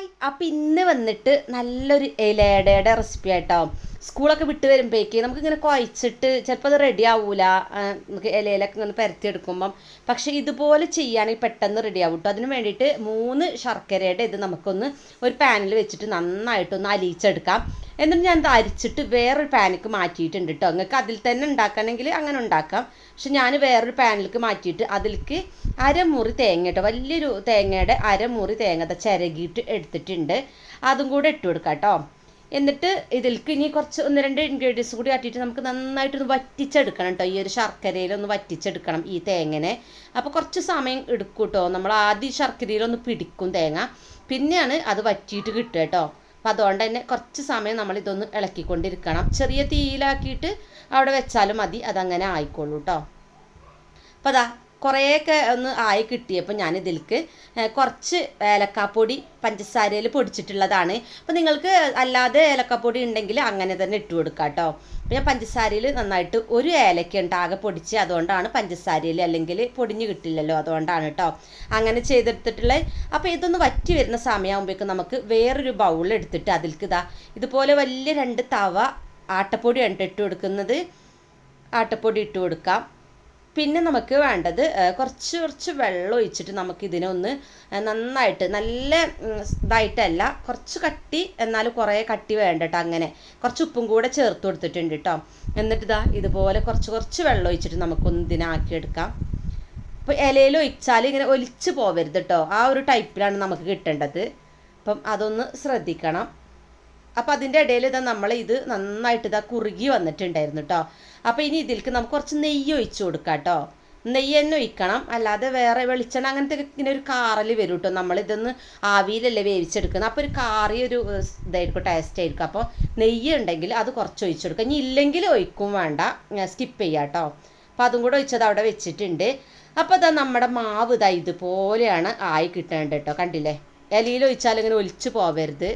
Hi അപ്പം ഇന്ന് വന്നിട്ട് നല്ലൊരു ഇലയടയുടെ റെസിപ്പി ആയിട്ടോ സ്കൂളൊക്കെ വിട്ട് വരുമ്പോഴേക്ക് നമുക്കിങ്ങനെ കുഴച്ചിട്ട് ചിലപ്പോൾ അത് റെഡി ആവൂല. നമുക്ക് ഇലയിലൊക്കെ ഇങ്ങനെ പരത്തിയെടുക്കുമ്പം. പക്ഷേ ഇതുപോലെ ചെയ്യുകയാണെങ്കിൽ പെട്ടെന്ന് റെഡി ആവും കേട്ടോ അതിന് വേണ്ടിയിട്ട് മൂന്ന് ശർക്കരയുടെ ഇത് നമുക്കൊന്ന് ഒരു പാനിൽ വെച്ചിട്ട് നന്നായിട്ടൊന്ന് അലിയിച്ചെടുക്കാം. എന്നിട്ട് ഞാൻ ഇത് അരിച്ചിട്ട് വേറൊരു പാനിലേക്ക് മാറ്റിയിട്ടുണ്ട് കേട്ടോ നിങ്ങൾക്ക് അതിൽ തന്നെ ഉണ്ടാക്കണമെങ്കിൽ അങ്ങനെ ഉണ്ടാക്കാം. പക്ഷെ ഞാൻ വേറൊരു പാനിലേക്ക് മാറ്റിയിട്ട് അതിലേക്ക് അരമുറി തേങ്ങ കേട്ടോ വലിയൊരു തേങ്ങയുടെ അരമുറി തേങ്ങ ചിരകിയിട്ട് എടുത്തിട്ടുണ്ട്. അതും കൂടെ ഇട്ട് കൊടുക്കാം കേട്ടോ എന്നിട്ട് ഇതിൽക്ക് ഇനി കുറച്ച് ഒന്ന് രണ്ട് ഇൻഗ്രീഡിയൻസ് കൂടി ആട്ടിയിട്ട് നമുക്ക് നന്നായിട്ടൊന്ന് വറ്റിച്ചെടുക്കണം കേട്ടോ ഈ ഒരു ശർക്കരയിലൊന്ന് വറ്റിച്ചെടുക്കണം ഈ തേങ്ങനെ. അപ്പോൾ കുറച്ച് സമയം എടുക്കും കേട്ടോ നമ്മൾ ആദ്യം ശർക്കരയിലൊന്ന് പിടിക്കും തേങ്ങ. പിന്നെയാണ് അത് വറ്റിയിട്ട് കിട്ടുക കേട്ടോ അപ്പോൾ അതുകൊണ്ട് തന്നെ കുറച്ച് സമയം നമ്മൾ ഇതൊന്ന് ഇളക്കിക്കൊണ്ടിരിക്കണം. ചെറിയ തീയിലാക്കിയിട്ട് അവിടെ വെച്ചാലും മതി. അതങ്ങനെ ആയിക്കോളൂ കേട്ടോ അപ്പോൾ അതാ കുറേയൊക്കെ ഒന്ന് ആയി കിട്ടിയപ്പോൾ ഞാൻ ഇതിലേക്ക് കുറച്ച് ഏലക്കാപ്പൊടി പഞ്ചസാരയിൽ പൊടിച്ചിട്ടുള്ളതാണ്. അപ്പോൾ നിങ്ങൾക്ക് അല്ലാതെ ഏലക്കാപ്പൊടി ഉണ്ടെങ്കിൽ അങ്ങനെ തന്നെ ഇട്ട് കൊടുക്കാം കേട്ടോ അപ്പോൾ ഞാൻ പഞ്ചസാരയിൽ നന്നായിട്ട് ഒരു ഏലക്ക ഉണ്ട് ആകെ പൊടിച്ച് അതുകൊണ്ടാണ് പഞ്ചസാരയിൽ അല്ലെങ്കിൽ പൊടിഞ്ഞ് കിട്ടില്ലല്ലോ അതുകൊണ്ടാണ് കേട്ടോ അങ്ങനെ ചെയ്തെടുത്തിട്ടുള്ളത് അപ്പോൾ ഇതൊന്ന് വറ്റി വരുന്ന സമയമാകുമ്പോഴേക്കും നമുക്ക് വേറൊരു ബൗൾ എടുത്തിട്ട് അതിൽക്ക് ഇതാ ഇതുപോലെ വലിയ രണ്ട് തവ ആട്ടപ്പൊടിയാണ് ഇട്ട് കൊടുക്കുന്നത്. ആട്ടപ്പൊടി ഇട്ട് കൊടുക്കാം. പിന്നെ നമുക്ക് വേണ്ടത് കുറച്ച് കുറച്ച് വെള്ളം ഒഴിച്ചിട്ട് നമുക്ക് ഇതിനെ ഒന്ന് നന്നായിട്ട് നല്ല ഇതായിട്ടല്ല കുറച്ച് കട്ടി എന്നാൽ കുറേ കട്ടി വേണ്ട കേട്ടോ അങ്ങനെ. കുറച്ച് ഉപ്പും കൂടെ ചേർത്ത് കൊടുത്തിട്ടുണ്ട് കേട്ടോ എന്നിട്ട് ഇതാ ഇതുപോലെ കുറച്ച് കുറച്ച് വെള്ളം ഒഴിച്ചിട്ട് നമുക്കൊന്ന് ഇതിനാക്കിയെടുക്കാം അപ്പോൾ ഇലയിൽ ഒഴിച്ചാൽ ഇങ്ങനെ ഒലിച്ച് പോവരുത് കേട്ടോ ആ ഒരു ടൈപ്പിലാണ് നമുക്ക് കിട്ടേണ്ടത്. അപ്പം അതൊന്ന് ശ്രദ്ധിക്കണം. അപ്പം അതിന്റെ ഇടയിൽ ഇതാ നമ്മൾ ഇത് നന്നായിട്ട് ഇതാ കുറുകി വന്നിട്ടുണ്ടായിരുന്നു കേട്ടോ അപ്പോൾ ഇനി ഇതിലേക്ക് നമുക്ക് കുറച്ച് നെയ്യ് ഒഴിച്ച് കൊടുക്കാം കേട്ടോ നെയ്യ് തന്നെ ഒഴിക്കണം. അല്ലാതെ വേറെ വെളിച്ചെണ്ണ അങ്ങനത്തെ ഇങ്ങനെ ഒരു കാറൽ വരും കേട്ടോ നമ്മളിതൊന്ന് ആവിയിലല്ലേ വേവിച്ചെടുക്കുന്നത്. അപ്പോൾ ഒരു കാറിയ ഒരു ഇതായിരിക്കും ടേസ്റ്റ് ആയിരിക്കും. അപ്പോൾ നെയ്യ് ഉണ്ടെങ്കിൽ അത് കുറച്ച് ഒഴിച്ച് കൊടുക്കുക ഇനി ഇല്ലെങ്കിൽ ഒഴിക്കും വേണ്ട. സ്കിപ്പ് ചെയ്യാം കേട്ടോ അപ്പോൾ അതും കൂടെ ഒഴിച്ചത് അവിടെ വെച്ചിട്ടുണ്ട്. അപ്പോൾ ഇതാ നമ്മുടെ മാവ് ഇതാ ഇതുപോലെയാണ് ആയി കിട്ടേണ്ടത് കേട്ടോ കണ്ടില്ലേ? ഇലയിൽ ഒഴിച്ചാൽ ഇങ്ങനെ ഒലിച്ചു പോവരുത്.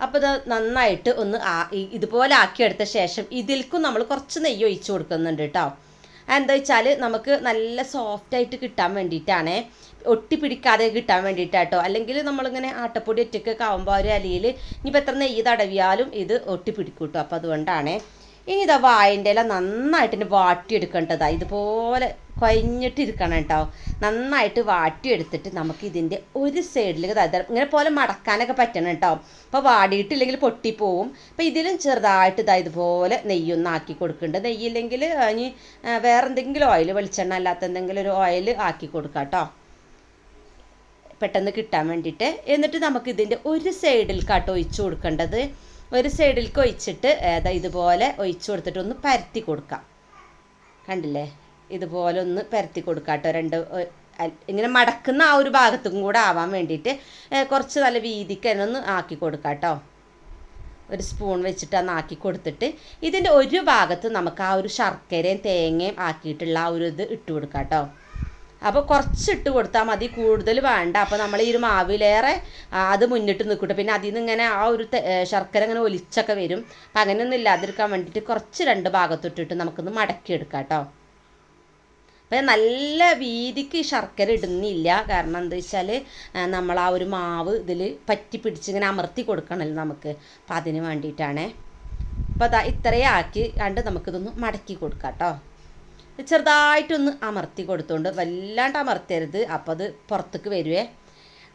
അപ്പോൾ ഇത് നന്നായിട്ട് ഒന്ന് ആ- ഇതുപോലെ ആക്കിയെടുത്ത ശേഷം ഇതിൽക്കും നമ്മൾ കുറച്ച് നെയ്യ് ഒഴിച്ച് കൊടുക്കുന്നുണ്ട് കേട്ടോ എന്താ വെച്ചാൽ നമുക്ക് നല്ല സോഫ്റ്റ് ആയിട്ട് കിട്ടാൻ വേണ്ടിയിട്ടാണ്. ഒട്ടി പിടിക്കാതെ കിട്ടാൻ വേണ്ടിയിട്ടാട്ടോ അല്ലെങ്കിൽ നമ്മളിങ്ങനെ ആട്ടപ്പൊടി ഒറ്റയ്ക്കൊക്കെ ആകുമ്പോൾ ഒരു അലിയിൽ ഇനിയിപ്പോൾ എത്ര നെയ്യ് തടവിയാലും ഇത് ഒട്ടി പിടിക്കും കേട്ടോ അപ്പോൾ അതുകൊണ്ടാണ്. ഇനി ഇതാ വായന്റെ ഇല നന്നായിട്ട് വാട്ടിയെടുക്കേണ്ടതാണ് വാട്ടിയെടുക്കേണ്ടതാ. ഇതുപോലെ കുഴഞ്ഞിട്ടിരിക്കണം കേട്ടോ നന്നായിട്ട് വാട്ടിയെടുത്തിട്ട് നമുക്ക് ഇതിന്റെ ഒരു സൈഡിൽ ഇങ്ങനെ പോലെ മടക്കാനൊക്കെ പറ്റണം കേട്ടോ അപ്പോൾ വാടിയിട്ടില്ലെങ്കിൽ പൊട്ടിപ്പോവും. അപ്പോൾ ഇതിലും ചെറുതായിട്ട് ഇതാ ഇതുപോലെ നെയ്യൊന്ന് ആക്കി കൊടുക്കുന്നുണ്ട് നെയ്യില്ലെങ്കിൽ ഇനി വേറെ എന്തെങ്കിലും ഓയിൽ വെളിച്ചെണ്ണ അല്ലാത്ത എന്തെങ്കിലും ഒരു ഓയിൽ ആക്കി കൊടുക്കാം കേട്ടോ പെട്ടെന്ന് കിട്ടാൻ വേണ്ടിയിട്ട്. എന്നിട്ട് നമുക്ക് ഇതിന്റെ ഒരു സൈഡിൽ കാട്ടോ ഒഴിച്ചു കൊടുക്കേണ്ടത്. ഒരു സൈഡിലേക്ക് ഒഴിച്ചിട്ട് ഇതുപോലെ ഒഴിച്ചു കൊടുത്തിട്ട് ഒന്ന് പരത്തി കൊടുക്കാം. കണ്ടില്ലേ? ഇതുപോലെ ഒന്ന് പരത്തി കൊടുക്കാം കേട്ടോ രണ്ട് ഇങ്ങനെ മടക്കുന്ന ആ ഒരു ഭാഗത്തും കൂടെ ആവാൻ വേണ്ടിയിട്ട് കുറച്ച് നല്ല വീതിക്ക് തന്നെ ഒന്ന് ആക്കി കൊടുക്കാം കേട്ടോ ഒരു സ്പൂൺ വെച്ചിട്ട് അന്ന് ആക്കി കൊടുത്തിട്ട് ഇതിന്റെ ഒരു ഭാഗത്ത് നമുക്ക് ആ ഒരു ശർക്കരയും തേങ്ങയും ആക്കിയിട്ടുള്ള ആ ഒരു ഇത് ഇട്ട് കൊടുക്കാം കേട്ടോ അപ്പോൾ കുറച്ച് ഇട്ട് കൊടുത്താൽ മതി കൂടുതൽ വേണ്ട. അപ്പോൾ നമ്മൾ ഈ ഒരു മാവിലേറെ അത് മുന്നിട്ട് നിൽക്കട്ടെ പിന്നെ അതിൽ നിന്ന് ഇങ്ങനെ ആ ഒരു ശർക്കര ഇങ്ങനെ ഒലിച്ചൊക്കെ വരും. അപ്പം അങ്ങനെയൊന്നും ഇല്ലാതിരിക്കാൻ വേണ്ടിയിട്ട് കുറച്ച് രണ്ട് ഭാഗത്തൊട്ടിട്ട് നമുക്കൊന്ന് മടക്കിയെടുക്കാം കേട്ടോ അപ്പം നല്ല വീതിക്ക് ശർക്കര ഇടുന്നില്ല. കാരണം എന്താ വെച്ചാൽ നമ്മൾ ആ ഒരു മാവ് ഇതിൽ പറ്റി പിടിച്ച് ഇങ്ങനെ അമർത്തി കൊടുക്കണമല്ലോ നമുക്ക്. അപ്പം അതിന് വേണ്ടിയിട്ടാണേ. അപ്പം അതാ ഇത്രയും ആക്കി കണ്ട് നമുക്കിതൊന്ന് മടക്കി കൊടുക്കാം കേട്ടോ ചെറുതായിട്ടൊന്ന് അമർത്തി കൊടുത്തുകൊണ്ട് വല്ലാണ്ട് അമർത്തരുത്. അപ്പോൾ അത് പുറത്തേക്ക് വരുവേ.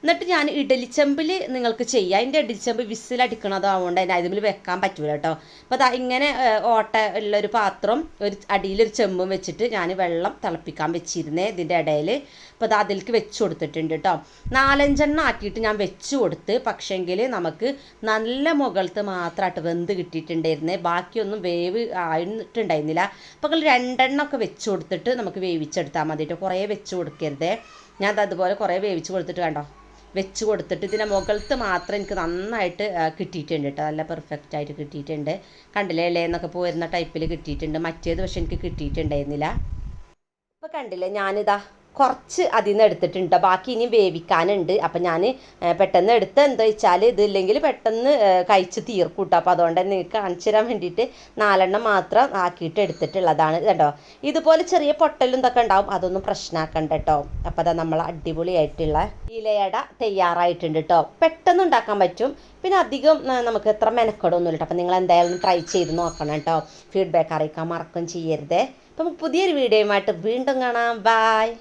എന്നിട്ട് ഞാൻ ഇഡലിച്ചമ്പിൽ നിങ്ങൾക്ക് ചെയ്യാം. അതിന്റെ ഇഡലിച്ചമ്പ് വിസിലടിക്കണതാവുകൊണ്ട് അതിന്റെ അതിൽ വെക്കാൻ പറ്റൂല കേട്ടോ. അപ്പോൾ അതാ ഇങ്ങനെ ഓട്ട ഓട്ട ഉള്ളൊരു പാത്രം ഒരു അടിയിലൊരു ചെമ്പും വെച്ചിട്ട് ഞാൻ വെള്ളം തിളപ്പിക്കാൻ വെച്ചിരുന്നേ ഇതിന്റെ ഇടയിൽ അപ്പോൾ അത് അതിലേക്ക് വെച്ച് കൊടുത്തിട്ടുണ്ട് കേട്ടോ. നാലഞ്ചെണ്ണം ആക്കിയിട്ട് ഞാൻ വെച്ച് കൊടുത്ത് പക്ഷേങ്കിൽ നമുക്ക് നല്ല മുകളത്ത് മാത്രമായിട്ട് വെന്ത് കിട്ടിയിട്ടുണ്ടായിരുന്നേ. ബാക്കിയൊന്നും വേവ് ആയിട്ടുണ്ടായിരുന്നില്ല. അപ്പോൾ രണ്ടെണ്ണം ഒക്കെ വെച്ച് കൊടുത്തിട്ട് നമുക്ക് വേവിച്ചെടുത്താൽ മതി കേട്ടോ കുറേ വെച്ച് കൊടുക്കരുതേ. ഞാൻ അത് അതുപോലെ കുറേ വേവിച്ച് കൊടുത്തിട്ട് കണ്ടോ വെച്ച് കൊടുത്തിട്ട് ഇതിന്റെ മുകളിൽ മാത്രം എനിക്ക് നന്നായിട്ട് കിട്ടിയിട്ടുണ്ട് കേട്ടോ നല്ല പെർഫെക്റ്റ് ആയിട്ട് കിട്ടിയിട്ടുണ്ട്. കണ്ടില്ലേ ഇലയെന്നൊക്കെ പോരുന്ന ടൈപ്പിൽ കിട്ടിയിട്ടുണ്ട്. മറ്റേത് പക്ഷെ എനിക്ക് കിട്ടിയിട്ടുണ്ടായിരുന്നില്ല. അപ്പോൾ കണ്ടില്ലേ ഞാനിതാ കുറച്ച് അതിൽ നിന്ന് എടുത്തിട്ടുണ്ട്. ബാക്കി ഇനി വേവിക്കാനുണ്ട്. അപ്പം ഞാൻ പെട്ടെന്ന് എടുത്ത് എന്താ വെച്ചാൽ ഇതില്ലെങ്കിൽ പെട്ടെന്ന് കഴിച്ച് കഴിച്ച് തീർക്കൂട്ടോ. അപ്പോൾ അതുകൊണ്ട് തന്നെ നിങ്ങൾക്ക് കാണിച്ചു തരാൻ വേണ്ടിയിട്ട് നാലെണ്ണം മാത്രം ആക്കിയിട്ട് എടുത്തിട്ടുള്ളതാണ് കേട്ടോ ഇതുപോലെ ചെറിയ പൊട്ടലും ഇതൊക്കെ ഉണ്ടാവും. അതൊന്നും പ്രശ്നമാക്കണ്ട കേട്ടോ. അപ്പോൾ അതാ നമ്മൾ അടിപൊളിയായിട്ടുള്ള ഇലയട തയ്യാറായിട്ടുണ്ട് കേട്ടോ. പെട്ടെന്ന് ഉണ്ടാക്കാൻ പറ്റും. പിന്നെ അധികം നമുക്ക് എത്ര മെനക്കെടൊന്നുമില്ല കേട്ടോ. അപ്പോൾ നിങ്ങൾ എന്തായാലും ട്രൈ ചെയ്ത് നോക്കണം കേട്ടോ. ഫീഡ്ബാക്ക് അറിയിക്കാൻ മറക്കും ചെയ്യരുതേ. അപ്പം പുതിയൊരു വീഡിയോയുമായിട്ട് വീണ്ടും കാണാം. ബായ്